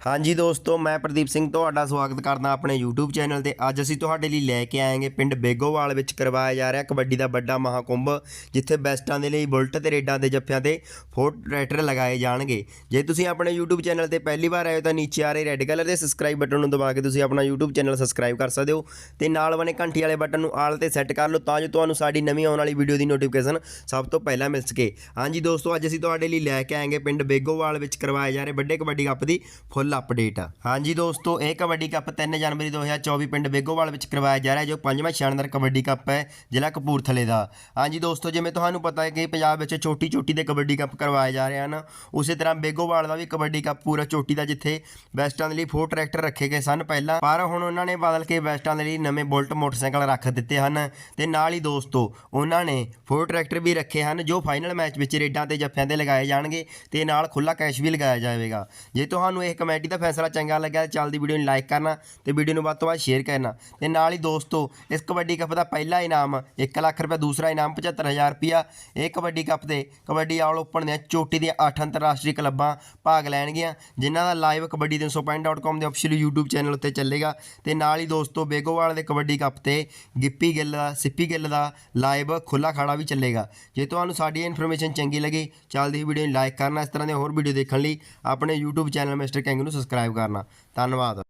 ਹਾਂਜੀ ਦੋਸਤੋ, ਮੈਂ ਪ੍ਰਦੀਪ ਸਿੰਘ ਤੁਹਾਡਾ ਸਵਾਗਤ ਕਰਦਾ ਆਪਣੇ YouTube ਚੈਨਲ ਤੇ। ਅੱਜ ਅਸੀਂ ਤੁਹਾਡੇ ਲਈ ਲੈ ਕੇ ਆਏਗੇ ਪਿੰਡ ਬੇਗੋਵਾਲ ਵਿੱਚ ਕਰਵਾਇਆ ਜਾ ਰਿਹਾ ਕਬੱਡੀ ਦਾ ਵੱਡਾ ਮਹਾਕੁੰਭ, ਜਿੱਥੇ ਬੈਸਟਾਂ ਦੇ ਲਈ ਬੁਲਟ ਤੇ ਰੇਡਾਂ ਦੇ ਜੱਫਿਆਂ ਤੇ ਫੋਰਟ ਟਰੈਕਟਰ ਲਗਾਏ ਜਾਣਗੇ। ਜੇ ਤੁਸੀਂ ਆਪਣੇ YouTube ਚੈਨਲ ਤੇ ਪਹਿਲੀ ਵਾਰ ਆਏ ਹੋ ਤਾਂ ਨੀਚੇ ਆ ਰਹੇ ਰੈੱਡ ਕਲਰ ਦੇ ਸਬਸਕ੍ਰਾਈਬ ਬਟਨ ਨੂੰ ਦਬਾ ਕੇ ਤੁਸੀਂ ਆਪਣਾ YouTube ਚੈਨਲ ਸਬਸਕ੍ਰਾਈਬ ਕਰ ਸਕਦੇ ਹੋ ਤੇ ਨਾਲ ਬਣੇ ਘੰਟੀ ਵਾਲੇ ਬਟਨ ਨੂੰ ਆਲ ਤੇ ਸੈੱਟ ਕਰ ਲਓ ਤਾਂ ਜੋ ਤੁਹਾਨੂੰ ਸਾਡੀ ਨਵੀਂ ਆਉਣ ਵਾਲੀ ਵੀਡੀਓ ਦੀ ਨੋਟੀਫਿਕੇਸ਼ਨ ਸਭ ਤੋਂ ਪਹਿਲਾਂ ਮਿਲ ਸਕੇ। ਹਾਂਜੀ ਦੋਸਤੋ, ਅੱਜ ਅਸੀਂ ਤੁਹਾਡੇ ਲਈ ਲੈ ਕੇ ਆਏਗੇ ਪਿੰਡ ਬੇਗੋਵਾਲ ਵਿੱਚ ਕਰਵਾਏ ਜਾ ਰਹੇ ਵੱਡੇ ਕਬੱਡੀ ਕੱਪ ਦੀ ਫੁੱਲ ਅਪਡੇਟ ਹਾਂਜੀ ਦੋਸਤੋ, ਇਹ ਕਬੱਡੀ ਕੱਪ 3 ਜਨਵਰੀ 2024 ਪਿੰਡ ਬੇਗੋਵਾਲ ਵਿੱਚ ਕਰਵਾਇਆ ਜਾ ਰਿਹਾ, ਜੋ ਪੰਜਵਾਂ ਸ਼ਾਨਦਾਰ ਕਬੱਡੀ ਕੱਪ ਹੈ, ਜ਼ਿਲ੍ਹਾ ਕਪੂਰਥਲੇ ਦਾ। ਹਾਂਜੀ ਦੋਸਤੋ, ਜਿਵੇਂ ਤੁਹਾਨੂੰ ਪਤਾ ਹੈ ਕਿ ਪੰਜਾਬ ਵਿੱਚ ਛੋਟੀ ਛੋਟੀ ਦੇ ਕਬੱਡੀ ਕੱਪ ਕਰਵਾਏ ਜਾ ਰਹੇ ਹਨ। ਉਸੇ ਤਰ੍ਹਾਂ ਬੇਗੋਵਾਲ ਦਾ ਵੀ ਕਬੱਡੀ ਕੱਪ ਪੂਰਾ ਚੋਟੀ ਦਾ, ਜਿੱਥੇ ਵੈਸਟਾਂ ਦੇ ਲਈ ਫੋਰ ਟਰੈਕਟਰ ਰੱਖੇ ਗਏ ਸਨ ਪਹਿਲਾਂ, ਪਰ ਹੁਣ ਉਹਨਾਂ ਨੇ ਬਦਲ ਕੇ ਵੈਸਟਾਂ ਦੇ ਲਈ ਨਵੇਂ ਬੁਲਟ ਮੋਟਰਸਾਈਕਲ ਰੱਖ ਦਿੱਤੇ ਹਨ। ਤੇ ਨਾਲ ਹੀ ਦੋਸਤੋ, ਉਹਨਾਂ ਨੇ ਫੋਰ ਟਰੈਕਟਰ ਵੀ ਰੱਖੇ ਹਨ, ਜੋ ਫਾਈਨਲ ਮੈਚ ਵਿੱਚ ਰੇਡਾਂ ਤੇ ਜੱਫਿਆਂ ਤੇ ਲਗਾਏ ਜਾਣਗੇ ਤੇ ਨਾਲ ਖੁੱਲਾ ਕੈਸ਼ ਵੀ ਲਗਾਇਆ ਜਾਵੇਗਾ। ਜੇ ਤੁਹਾਨੂੰ ਇਹ ਕਮੇਟੀ ਦਾ ਫੈਸਲਾ ਚੰਗਾ ਲੱਗਿਆ ਤਾਂ ਚੱਲਦੀ ਵੀਡੀਓ ਨੂੰ ਲਾਈਕ ਕਰਨਾ ਤੇ ਵੀਡੀਓ ਨੂੰ ਵੱਧ ਤੋਂ ਵੱਧ ਸ਼ੇਅਰ ਕਰਨਾ। ਤੇ ਨਾਲ ਹੀ ਦੋਸਤੋ, ਇਸ ਕਬੱਡੀ ਕੱਪ ਦਾ ਪਹਿਲਾ ਇਨਾਮ 1 ਲੱਖ ਰੁਪਏ, ਦੂਸਰਾ ਇਨਾਮ 75000 ਰੁਪਿਆ ਇਹ ਕਬੱਡੀ ਕੱਪ ਦੇ ਕਬੱਡੀ ਆਲ ਓਪਨ ਦੀਆਂ ਚੋਟੀ ਦੀਆਂ 8 ਅੰਤਰਰਾਸ਼ਟਰੀ ਕਲੱਬਾਂ ਭਾਗ ਲੈਣਗੀਆਂ, ਜਿਨ੍ਹਾਂ ਦਾ ਲਾਈਵ ਕਬੱਡੀ 365.com ਦੇ ਅਫੀਸ਼ੀਅਲ YouTube ਚੈਨਲ ਉੱਤੇ ਚੱਲੇਗਾ। ਤੇ ਨਾਲ ਹੀ ਦੋਸਤੋ, ਬੇਗੋਵਾਲ ਦੇ ਕਬੱਡੀ ਕੱਪ ਤੇ ਗਿੱਪੀ ਗਿੱਲ ਦਾ, ਸਿੱਪੀ ਗਿੱਲ ਦਾ ਲਾਈਵ ਖੁੱਲਾ ਖਾੜਾ ਵੀ ਚੱਲੇਗਾ। ਜੇ ਤੁਹਾਨੂੰ ਸਾਡੀ ਇਨਫੋਰਮੇਸ਼ਨ ਚੰਗੀ ਲੱਗੀ, ਚੱਲਦੀ ਹੀ ਵੀਡੀਓ ਨੂੰ ਲਾਈਕ ਕਰਨਾ, ਇਸ ਤਰ੍ਹਾਂ ਦੇ ਹੋਰ ਵੀਡੀਓ ਦੇਖਣ ਲਈ ਆਪਣੇ YouTube ਚੈਨਲ ਮਿਸਟਰ ਕਿੰਗ ਨੂੰ ਸਬਸਕ੍ਰਾਈਬ ਕਰਨਾ। ਧੰਨਵਾਦ।